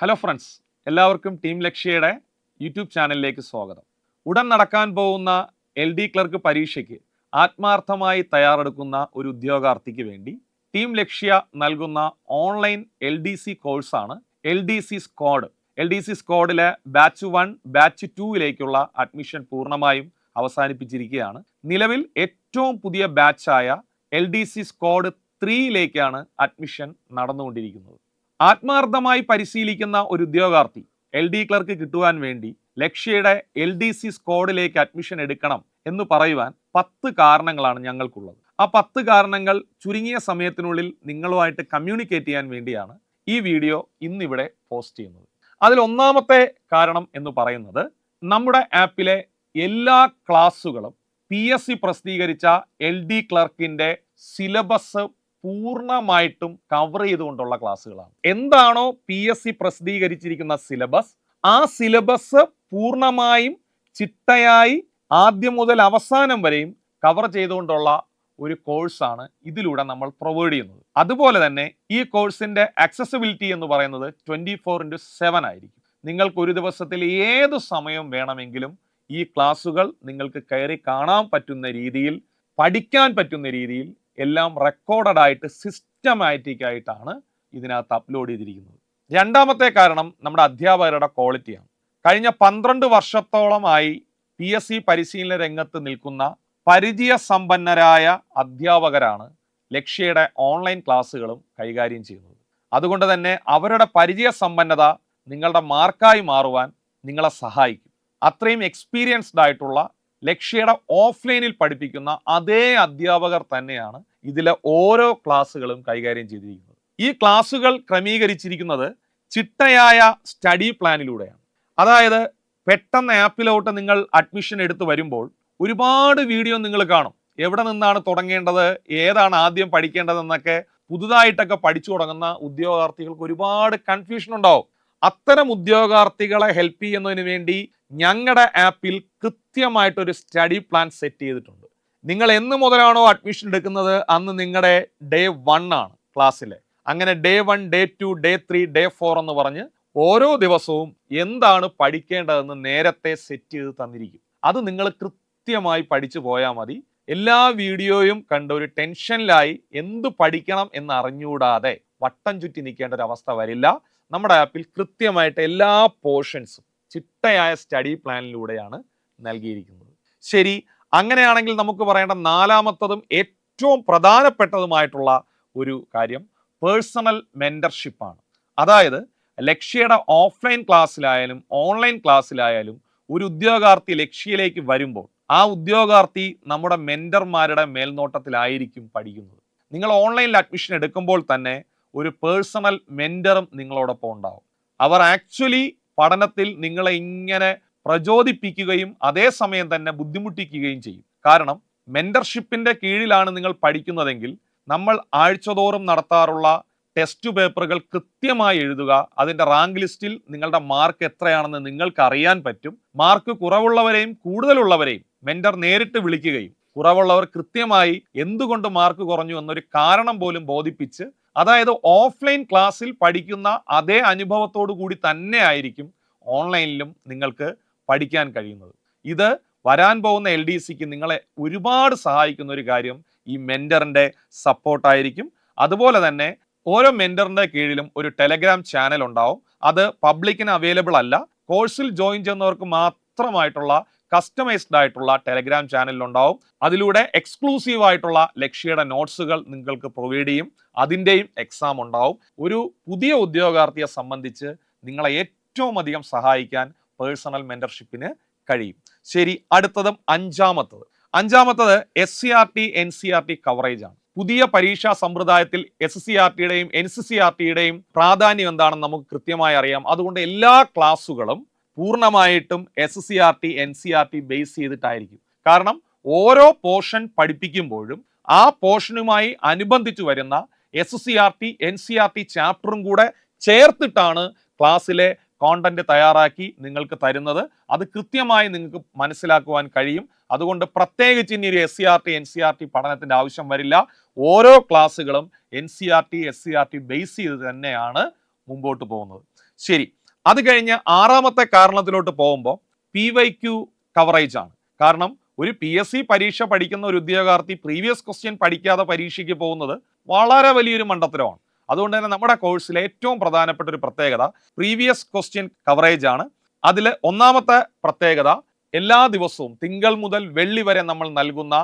Hello friends എല്ലാവർക്കും team ലക്ഷ്യയുടെ YouTube ചാനലിലേക്ക് സ്വാഗതം. ഉടൻ നടക്കാൻ പോകുന്ന എൽ ഡി ക്ലർക്ക് പരീക്ഷയ്ക്ക് ആത്മാർത്ഥമായി തയ്യാറെടുക്കുന്ന ഒരു ഉദ്യോഗാർത്ഥിക്ക് വേണ്ടി ടീം ലക്ഷ്യ നൽകുന്ന ഓൺലൈൻ എൽ ഡി സി കോഴ്സാണ് L D C squad L D C സ്ക്വാഡിലെ batch one batch ടൂവിലേക്കുള്ള അഡ്മിഷൻ പൂർണമായും അവസാനിപ്പിച്ചിരിക്കുകയാണ്. നിലവിൽ ഏറ്റവും പുതിയ ബാച്ചായ എൽ ഡി സി സ്ക്വാഡ് ത്രീയിലേക്കാണ് അഡ്മിഷൻ നടന്നുകൊണ്ടിരിക്കുന്നത്. ആത്മാർത്ഥമായി പരിശീലിക്കുന്ന ഒരു ഉദ്യോഗാർത്ഥി എൽ ഡി ക്ലർക്ക് കിട്ടുവാൻ വേണ്ടി ലക്ഷ്യയുടെ എൽ ഡി സി സ്കോഡിലേക്ക് അഡ്മിഷൻ എടുക്കണം എന്ന് പറയുവാൻ പത്ത് കാരണങ്ങളാണ് ഞങ്ങൾക്കുള്ളത്. ആ പത്ത് കാരണങ്ങൾ ചുരുങ്ങിയ സമയത്തിനുള്ളിൽ നിങ്ങളുമായിട്ട് കമ്മ്യൂണിക്കേറ്റ് ചെയ്യാൻ വേണ്ടിയാണ് ഈ വീഡിയോ ഇന്നിവിടെ പോസ്റ്റ് ചെയ്യുന്നത്. അതിൽ ഒന്നാമത്തെ കാരണം എന്ന് പറയുന്നത് നമ്മുടെ ആപ്പിലെ എല്ലാ ക്ലാസ്സുകളും പി എസ് സി പ്രസിദ്ധീകരിച്ച എൽ ഡി ക്ലർക്കിന്റെ സിലബസ് പൂർണമായിട്ടും കവർ ചെയ്തുകൊണ്ടുള്ള ക്ലാസ്സുകളാണ്. എന്താണോ പി എസ് സി പ്രസിദ്ധീകരിച്ചിരിക്കുന്ന സിലബസ് ആ സിലബസ് പൂർണമായും ചിട്ടയായി ആദ്യം മുതൽ അവസാനം വരെയും കവർ ചെയ്തുകൊണ്ടുള്ള ഒരു കോഴ്സാണ് ഇതിലൂടെ നമ്മൾ പ്രൊവൈഡ് ചെയ്യുന്നത്. അതുപോലെ തന്നെ ഈ കോഴ്സിന്റെ അക്സസിബിലിറ്റി എന്ന് പറയുന്നത് ട്വന്റി ഫോർ ഇന്റു സെവൻ ആയിരിക്കും. നിങ്ങൾക്ക് ഒരു ദിവസത്തിൽ ഏത് സമയം വേണമെങ്കിലും ഈ ക്ലാസ്സുകൾ നിങ്ങൾക്ക് കയറി കാണാൻ പറ്റുന്ന രീതിയിൽ പഠിക്കാൻ പറ്റുന്ന രീതിയിൽ എല്ലാം റെക്കോർഡഡ് ആയിട്ട് സിസ്റ്റമാറ്റിക് ആയിട്ടാണ് ഇതിനകത്ത് അപ്ലോഡ് ചെയ്തിരിക്കുന്നത്. രണ്ടാമത്തെ കാരണം നമ്മുടെ അധ്യാപകരുടെ ക്വാളിറ്റിയാണ് കഴിഞ്ഞ പന്ത്രണ്ട് വർഷത്തോളമായി പി എസ് സി പരിശീലന രംഗത്ത് നിൽക്കുന്ന പരിചയ സമ്പന്നരായ അധ്യാപകരാണ് ലക്ഷ്യയുടെ ഓൺലൈൻ ക്ലാസ്സുകളും കൈകാര്യം ചെയ്യുന്നത്. അതുകൊണ്ട് തന്നെ അവരുടെ പരിചയ സമ്പന്നത നിങ്ങളുടെ മാർക്കായി മാറുവാൻ നിങ്ങളെ സഹായിക്കും. അത്രയും എക്സ്പീരിയൻസ്ഡ് ആയിട്ടുള്ള ലക്ഷ്യയുടെ ഓഫ്ലൈനിൽ പഠിപ്പിക്കുന്ന അതേ അധ്യാപകർ തന്നെയാണ് ഇതിലെ ഓരോ ക്ലാസ്സുകളും കൈകാര്യം ചെയ്തിരിക്കുന്നത്. ഈ ക്ലാസ്സുകൾ ക്രമീകരിച്ചിരിക്കുന്നത് ചിട്ടയായ സ്റ്റഡി പ്ലാനിലൂടെയാണ് അതായത് പെട്ടെന്ന് ആപ്പിലോട്ട് നിങ്ങൾ അഡ്മിഷൻ എടുത്ത് വരുമ്പോൾ ഒരുപാട് വീഡിയോ നിങ്ങൾ കാണും. എവിടെ നിന്നാണ് തുടങ്ങേണ്ടത് ഏതാണ് ആദ്യം പഠിക്കേണ്ടതെന്നൊക്കെ പുതുതായിട്ടൊക്കെ പഠിച്ചു തുടങ്ങുന്ന ഉദ്യോഗാർത്ഥികൾക്ക് ഒരുപാട് കൺഫ്യൂഷൻ ഉണ്ടാവും. അത്തരം ഉദ്യോഗാർത്ഥികളെ ഹെൽപ്പ് ചെയ്യുന്നതിന് വേണ്ടി ഞങ്ങളുടെ ആപ്പിൽ കൃത്യമായിട്ടൊരു സ്റ്റഡി പ്ലാൻ സെറ്റ് ചെയ്തിട്ടുണ്ട്. നിങ്ങൾ എന്ന് മുതലാണോ അഡ്മിഷൻ എടുക്കുന്നത്? അന്ന് നിങ്ങളുടെ ഡേ വൺ ആണ് ക്ലാസ്സിലെ. അങ്ങനെ day one day two day three day four എന്ന് പറഞ്ഞ് ഓരോ ദിവസവും എന്താണ് പഠിക്കേണ്ടതെന്ന് നേരത്തെ സെറ്റ് ചെയ്ത് തന്നിരിക്കും. അത് നിങ്ങൾ കൃത്യമായി പഠിച്ചു പോയാൽ മതി. എല്ലാ വീഡിയോയും കണ്ട ഒരു ടെൻഷനിലായി എന്ത് പഠിക്കണം എന്ന് അറിഞ്ഞുകൂടാതെ വട്ടം ചുറ്റി നിൽക്കേണ്ട ഒരു അവസ്ഥ വരില്ല. നമ്മുടെ ആപ്പിൽ കൃത്യമായിട്ട് എല്ലാ പോർഷൻസും ചിട്ടയായ സ്റ്റഡി പ്ലാനിലൂടെയാണ് നൽകിയിരിക്കുന്നത്. ശരി അങ്ങനെയാണെങ്കിൽ നമുക്ക് പറയേണ്ട നാലാമത്തതും ഏറ്റവും പ്രധാനപ്പെട്ടതുമായിട്ടുള്ള ഒരു കാര്യം പേഴ്സണൽ മെന്റർഷിപ്പാണ് അതായത് ലക്ഷ്യയുടെ ഓഫ്ലൈൻ ക്ലാസ്സിലായാലും ഓൺലൈൻ ക്ലാസ്സിലായാലും ഒരു ഉദ്യോഗാർത്ഥി ലക്ഷ്യയിലേക്ക് വരുമ്പോൾ ആ ഉദ്യോഗാർത്ഥി നമ്മുടെ മെന്റർമാരുടെ മേൽനോട്ടത്തിലായിരിക്കും പഠിക്കുന്നത്. നിങ്ങൾ ഓൺലൈനിൽ അഡ്മിഷൻ എടുക്കുമ്പോൾ തന്നെ ഒരു പേഴ്സണൽ മെന്ററും നിങ്ങളോടൊപ്പം ഉണ്ടാവും. അവർ ആക്ച്വലി പഠനത്തിൽ നിങ്ങളെ ഇങ്ങനെ പ്രചോദിപ്പിക്കുകയും അതേസമയം തന്നെ ബുദ്ധിമുട്ടിക്കുകയും ചെയ്യും. കാരണം മെന്റർഷിപ്പിന്റെ കീഴിലാണ് നിങ്ങൾ പഠിക്കുന്നതെങ്കിൽ നമ്മൾ ആഴ്ചതോറും നടത്താറുള്ള ടെസ്റ്റ് പേപ്പറുകൾ കൃത്യമായി എഴുതുക. അതിന്റെ റാങ്ക് ലിസ്റ്റിൽ നിങ്ങളുടെ മാർക്ക് എത്രയാണെന്ന് നിങ്ങൾക്ക് അറിയാൻ പറ്റും. മാർക്ക് കുറവുള്ളവരെയും കൂടുതലുള്ളവരെയും മെന്റർ നേരിട്ട് വിളിക്കുകയും കുറവുള്ളവർ കൃത്യമായി എന്തുകൊണ്ട് മാർക്ക് കുറഞ്ഞു എന്നൊരു കാരണം പോലും ബോധിപ്പിച്ച് അതായത് ഓഫ്ലൈൻ ക്ലാസ്സിൽ പഠിക്കുന്ന അതേ അനുഭവത്തോടു കൂടി തന്നെ ആയിരിക്കും ഓൺലൈനിലും നിങ്ങൾക്ക് പഠിക്കാൻ കഴിയുന്നത്. ഇത് വരാൻ പോകുന്ന എൽ ഡി സിക്ക് നിങ്ങളെ ഒരുപാട് സഹായിക്കുന്ന ഒരു കാര്യം ഈ മെന്ററിന്റെ സപ്പോർട്ടായിരിക്കും അതുപോലെ തന്നെ ഓരോ മെന്ററിന്റെ കീഴിലും ഒരു ടെലഗ്രാം ചാനൽ ഉണ്ടാവും. അത് പബ്ലിക്കിന് അവൈലബിൾ അല്ല. കോഴ്സിൽ ജോയിൻ ചെയ്യുന്നവർക്ക് മാത്രമായിട്ടുള്ള കസ്റ്റമൈസ്ഡ് ആയിട്ടുള്ള ടെലഗ്രാം ചാനലിൽ ഉണ്ടാവും. അതിലൂടെ എക്സ്ക്ലൂസീവ് ആയിട്ടുള്ള ലക്ഷ്യയുടെ നോട്ട്സുകൾ നിങ്ങൾക്ക് പ്രൊവൈഡ് ചെയ്യും. അതിന്റെയും എക്സാം ഉണ്ടാവും. ഒരു പുതിയ ഉദ്യോഗാർത്ഥിയെ സംബന്ധിച്ച് നിങ്ങളെ ഏറ്റവും അധികം സഹായിക്കാൻ പേഴ്സണൽ മെന്റർഷിപ്പിന് കഴിയും. ശരി അടുത്തതും അഞ്ചാമത്തത്. അഞ്ചാമത്തത് S C R T N C R T coverage ആണ്. പുതിയ പരീക്ഷാ സമ്പ്രദായത്തിൽ എസ് സി ആർ ടിയുടെയും എൻ സി സി ആർ ടിയുടെയും പ്രാധാന്യം എന്താണെന്ന് നമുക്ക് കൃത്യമായി അറിയാം. അതുകൊണ്ട് എല്ലാ ക്ലാസ്സുകളും പൂർണമായിട്ടും S C R T N C R T base ചെയ്തിട്ടായിരിക്കും. കാരണം ഓരോ പോർഷൻ പഠിപ്പിക്കുമ്പോഴും ആ പോർഷനുമായി അനുബന്ധിച്ച് വരുന്ന S C R T N C R T ചാപ്റ്ററും കൂടെ ചേർത്തിട്ടാണ് ക്ലാസ്സിലെ കോണ്ടന്റ് തയ്യാറാക്കി നിങ്ങൾക്ക് തരുന്നത്. അത് കൃത്യമായി നിങ്ങൾക്ക് മനസ്സിലാക്കുവാൻ കഴിയും. അതുകൊണ്ട് പ്രത്യേകിച്ച് ഇനി ഒരു S C R T N C R T പഠനത്തിന്റെ ആവശ്യം വരില്ല. ഓരോ ക്ലാസ്സുകളും N C R T S C R T base ചെയ്ത് തന്നെയാണ് മുമ്പോട്ട് പോകുന്നത്. ശരി. അത് കഴിഞ്ഞ് ആറാമത്തെ കാരണത്തിലോട്ട് പോകുമ്പോൾ പി വൈ ക്യു കവറേജ് ആണ്. കാരണം ഒരു പി എസ് സി പരീക്ഷ പഠിക്കുന്ന ഒരു ഉദ്യോഗാർത്ഥി പ്രീവിയസ് ക്വസ്റ്റ്യൻ പഠിക്കാതെ പരീക്ഷയ്ക്ക് പോകുന്നത് വളരെ വലിയൊരു മണ്ടത്തരമാണ്. അതുകൊണ്ട് തന്നെ നമ്മുടെ കോഴ്സിലെ ഏറ്റവും പ്രധാനപ്പെട്ട ഒരു പ്രത്യേകത പ്രീവിയസ് ക്വസ്റ്റ്യൻ കവറേജ് ആണ്. അതിൽ ഒന്നാമത്തെ പ്രത്യേകത എല്ലാ ദിവസവും തിങ്കൾ മുതൽ വെള്ളി വരെ നമ്മൾ നൽകുന്ന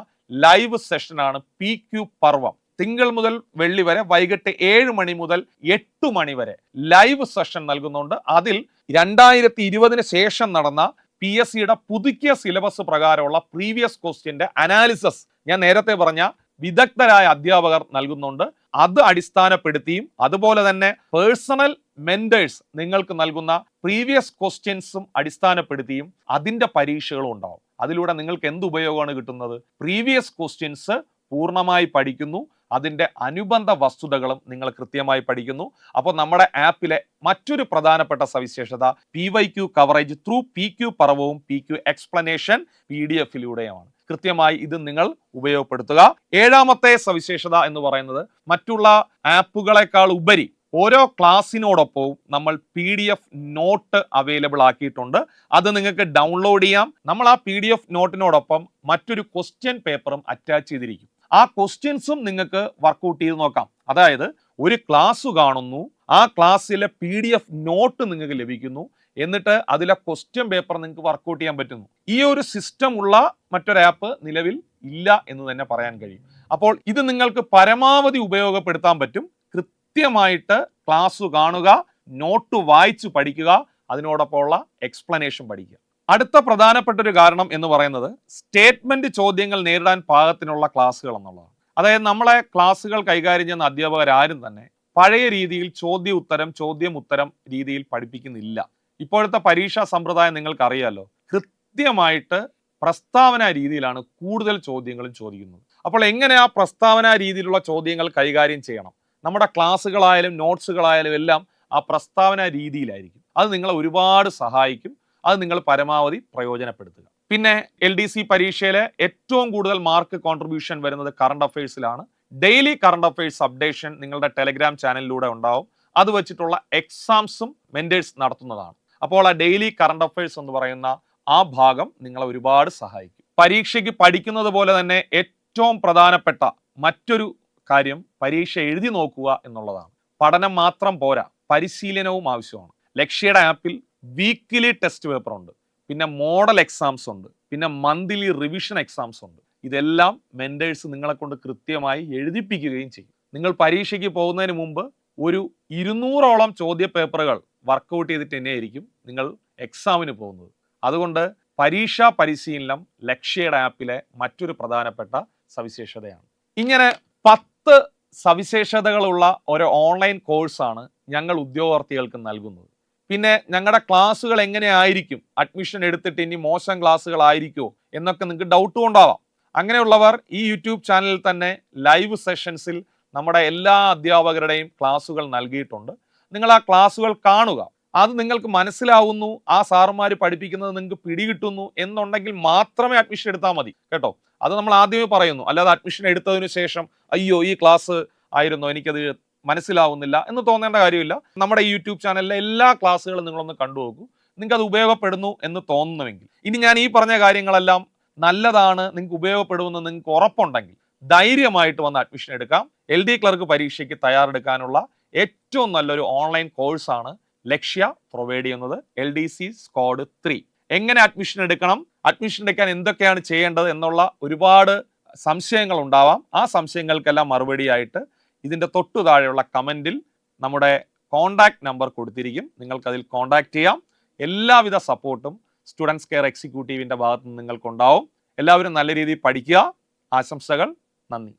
ലൈവ് സെഷനാണ് പി ക്യു പർവം. തിങ്കൾ മുതൽ വെള്ളി വരെ വൈകിട്ട് ഏഴ് മണി മുതൽ എട്ട് മണി വരെ ലൈവ് സെഷൻ നൽകുന്നുണ്ട്. അതിൽ രണ്ടായിരത്തി ഇരുപതിന് ശേഷം നടന്ന പി എസ് സിയുടെ പുതുക്കിയ സിലബസ് പ്രകാരമുള്ള പ്രീവിയസ് ക്വസ്റ്റ്യന്റെ അനാലിസിസ് ഞാൻ നേരത്തെ പറഞ്ഞ വിദഗ്ധരായ അധ്യാപകർ നൽകുന്നുണ്ട്. അത് അടിസ്ഥാനപ്പെടുത്തിയും അതുപോലെ തന്നെ പേഴ്സണൽ മെന്റേഴ്സ് നിങ്ങൾക്ക് നൽകുന്ന പ്രീവിയസ് ക്വസ്റ്റ്യൻസും അടിസ്ഥാനപ്പെടുത്തിയും അതിന്റെ പരീക്ഷകളും ഉണ്ടാവും. അതിലൂടെ നിങ്ങൾക്ക് എന്ത് ഉപയോഗമാണ് കിട്ടുന്നത്? പ്രീവിയസ് ക്വസ്റ്റ്യൻസ് പൂർണമായി പഠിക്കുന്നു. അതിന്റെ അനുബന്ധ വസ്തുതകളും നിങ്ങൾ കൃത്യമായി പഠിക്കുന്നു. അപ്പോൾ നമ്മുടെ ആപ്പിലെ മറ്റൊരു പ്രധാനപ്പെട്ട സവിശേഷത P Y Q coverage through P Q പറവവും P Q explanation P D എഫിലൂടെയുമാണ് കൃത്യമായി ഇത് നിങ്ങൾ ഉപയോഗപ്പെടുത്തുക. ഏഴാമത്തെ സവിശേഷത എന്ന് പറയുന്നത് മറ്റുള്ള ആപ്പുകളെക്കാൾ ഉപരി ഓരോ ക്ലാസ്സിനോടൊപ്പവും നമ്മൾ P D F note available ആക്കിയിട്ടുണ്ട്. അത് നിങ്ങൾക്ക് ഡൗൺലോഡ് ചെയ്യാം. നമ്മൾ ആ പി ഡി എഫ് നോട്ടിനോടൊപ്പം മറ്റൊരു ക്വസ്റ്റ്യൻ പേപ്പറും അറ്റാച്ച് ചെയ്തിരിക്കും. ആ ക്വസ്റ്റ്യൻസും നിങ്ങൾക്ക് വർക്കൗട്ട് ചെയ്ത് നോക്കാം. അതായത് ഒരു ക്ലാസ് കാണുന്നു ആ ക്ലാസ്സിലെ പി ഡി എഫ് നോട്ട് നിങ്ങൾക്ക് ലഭിക്കുന്നു എന്നിട്ട് അതിലെ ക്വസ്റ്റ്യൻ പേപ്പർ നിങ്ങൾക്ക് വർക്കൗട്ട് ചെയ്യാൻ പറ്റുന്നു. ഈ ഒരു സിസ്റ്റം ഉള്ള മറ്റൊരു ആപ്പ് നിലവിൽ ഇല്ല എന്ന് തന്നെ പറയാൻ കഴിയും. അപ്പോൾ ഇത് നിങ്ങൾക്ക് പരമാവധി ഉപയോഗപ്പെടുത്താൻ പറ്റും. കൃത്യമായിട്ട് ക്ലാസ് കാണുക നോട്ട് വായിച്ച് പഠിക്കുക അതിനോടൊപ്പമുള്ള എക്സ്പ്ലനേഷൻ പഠിക്കുക. അടുത്ത പ്രധാനപ്പെട്ട ഒരു കാരണം എന്ന് പറയുന്നത് സ്റ്റേറ്റ്മെന്റ് ചോദ്യങ്ങൾ നേരിടാൻ പാകത്തിനുള്ള ക്ലാസ്സുകൾ എന്നുള്ളതാണ്. അതായത് നമ്മളെ ക്ലാസ്സുകൾ കൈകാര്യം ചെയ്യുന്ന അധ്യാപകരാരും തന്നെ പഴയ രീതിയിൽ ചോദ്യ ഉത്തരം ചോദ്യം ഉത്തരം രീതിയിൽ പഠിപ്പിക്കുന്നില്ല. ഇപ്പോഴത്തെ പരീക്ഷാ സമ്പ്രദായം നിങ്ങൾക്ക് അറിയാലോ കൃത്യമായിട്ട് പ്രസ്താവന രീതിയിലാണ് കൂടുതൽ ചോദ്യങ്ങളും ചോദിക്കുന്നത്. അപ്പോൾ എങ്ങനെ ആ പ്രസ്താവന രീതിയിലുള്ള ചോദ്യങ്ങൾ കൈകാര്യം ചെയ്യണം? നമ്മുടെ ക്ലാസ്സുകളായാലും നോട്ട്സുകളായാലും എല്ലാം ആ പ്രസ്താവന രീതിയിലായിരിക്കും. അത് നിങ്ങളെ ഒരുപാട് സഹായിക്കും. അത് നിങ്ങൾ പരമാവധി പ്രയോജനപ്പെടുത്തുക. പിന്നെ എൽ ഡി സി പരീക്ഷയിലെ ഏറ്റവും കൂടുതൽ മാർക്ക് കോൺട്രിബ്യൂഷൻ വരുന്നത് കറണ്ട് അഫയേഴ്സിലാണ് ഡെയിലി കറണ്ട് അഫയേഴ്സ് അപ്ഡേഷൻ നിങ്ങളുടെ ടെലിഗ്രാം ചാനലിലൂടെ ഉണ്ടാവും. അത് വെച്ചിട്ടുള്ള എക്സാംസും മെന്റേഴ്സ് നടത്തുന്നതാണ്. അപ്പോൾ ആ ഡെയിലി കറണ്ട് അഫയേഴ്സ് എന്ന് പറയുന്ന ആ ഭാഗം നിങ്ങളെ ഒരുപാട് സഹായിക്കും. പരീക്ഷയ്ക്ക് പഠിക്കുന്നത് പോലെ തന്നെ ഏറ്റവും പ്രധാനപ്പെട്ട മറ്റൊരു കാര്യം പരീക്ഷ എഴുതി നോക്കുക എന്നുള്ളതാണ്. പഠനം മാത്രം പോരാ പരിശീലനവും ആവശ്യമാണ്. ലക്ഷ്യയുടെ ആപ്പിൽ വീക്കിലി ടെസ്റ്റ് പേപ്പർ ഉണ്ട്. പിന്നെ മോഡൽ എക്സാംസ് ഉണ്ട്. പിന്നെ മന്ത്ലി റിവിഷൻ എക്സാംസ് ഉണ്ട്. ഇതെല്ലാം മെന്റേഴ്സ് നിങ്ങളെ കൊണ്ട് കൃത്യമായി എഴുതിപ്പിക്കുകയും ചെയ്യും. നിങ്ങൾ പരീക്ഷയ്ക്ക് പോകുന്നതിന് മുമ്പ് ഒരു ഇരുന്നൂറോളം ചോദ്യ പേപ്പറുകൾ വർക്കൗട്ട് ചെയ്തിട്ട് തന്നെയായിരിക്കും നിങ്ങൾ എക്സാമിന് പോകുന്നത്. അതുകൊണ്ട് പരീക്ഷാ പരിശീലനം ലക്ഷ്യയുടെ ആപ്പിലെ മറ്റൊരു പ്രധാനപ്പെട്ട സവിശേഷതയാണ്. ഇങ്ങനെ പത്ത് സവിശേഷതകളുള്ള ഒരു ഓൺലൈൻ കോഴ്സാണ് ഞങ്ങൾ ഉദ്യോഗാർത്ഥികൾക്ക് നൽകുന്നത്. പിന്നെ ഞങ്ങളുടെ ക്ലാസ്സുകൾ എങ്ങനെയായിരിക്കും? അഡ്മിഷൻ എടുത്തിട്ട് ഇനി മോശം ക്ലാസ്സുകളായിരിക്കുമോ എന്നൊക്കെ നിങ്ങൾക്ക് ഡൗട്ട് കൊണ്ടാവാം. അങ്ങനെയുള്ളവർ ഈ യൂട്യൂബ് ചാനലിൽ തന്നെ ലൈവ് സെഷൻസിൽ നമ്മുടെ എല്ലാ അധ്യാപകരുടെയും ക്ലാസ്സുകൾ നൽകിയിട്ടുണ്ട്. നിങ്ങൾ ആ ക്ലാസ്സുകൾ കാണുക. അത് നിങ്ങൾക്ക് മനസ്സിലാവുന്നു. ആ സാറുമാർ പഠിപ്പിക്കുന്നത് നിങ്ങൾക്ക് പിടികിട്ടുന്നു എന്നുണ്ടെങ്കിൽ മാത്രമേ അഡ്മിഷൻ എടുത്താൽ മതി. കേട്ടോ? അത് നമ്മൾ ആദ്യമേ പറയുന്നു. അല്ലാതെ അഡ്മിഷൻ എടുത്തതിനു ശേഷം അയ്യോ ഈ ക്ലാസ് ആയിരുന്നു? എനിക്കത് മനസ്സിലാവുന്നില്ല എന്ന് തോന്നേണ്ട കാര്യമില്ല. നമ്മുടെ യൂട്യൂബ് ചാനലിലെ എല്ലാ ക്ലാസ്സുകളും നിങ്ങളൊന്ന് കണ്ടു നോക്കൂ. നിങ്ങൾക്ക് അത് ഉപയോഗപ്പെടുന്നു എന്ന് തോന്നുന്നുവെങ്കിൽ. ഇനി ഞാൻ ഈ പറഞ്ഞ കാര്യങ്ങളെല്ലാം നല്ലതാണ് നിങ്ങൾക്ക് ഉപയോഗപ്പെടുമെന്ന് നിങ്ങൾക്ക് ഉറപ്പുണ്ടെങ്കിൽ ധൈര്യമായിട്ട് വന്ന് അഡ്മിഷൻ എടുക്കാം. എൽ ഡി ക്ലർക്ക് പരീക്ഷയ്ക്ക് തയ്യാറെടുക്കാനുള്ള ഏറ്റവും നല്ലൊരു ഓൺലൈൻ കോഴ്സാണ് ലക്ഷ്യ പ്രൊവൈഡ് ചെയ്യുന്നത് L D C squad three എങ്ങനെ അഡ്മിഷൻ എടുക്കണം അഡ്മിഷൻ എടുക്കാൻ എന്തൊക്കെയാണ് ചെയ്യേണ്ടത് എന്നുള്ള ഒരുപാട് സംശയങ്ങൾ ഉണ്ടാവാം ആ സംശയങ്ങൾക്കെല്ലാം മറുപടിയായിട്ട് ഇതിന്റെ തൊട്ടു താഴെയുള്ള കമന്റിൽ നമ്മുടെ കോണ്ടാക്ട് നമ്പർ കൊടുത്തിരിക്കും. നിങ്ങൾക്കതിൽ കോണ്ടാക്ട് ചെയ്യാം. എല്ലാവിധ സപ്പോർട്ടും സ്റ്റുഡൻസ് കെയർ എക്സിക്യൂട്ടീവിന്റെ ഭാഗത്ത് നിങ്ങൾക്കുണ്ടാവും. എല്ലാവരും നല്ല രീതിയിൽ പഠിക്കുക. ആശംസകൾ. നന്ദി.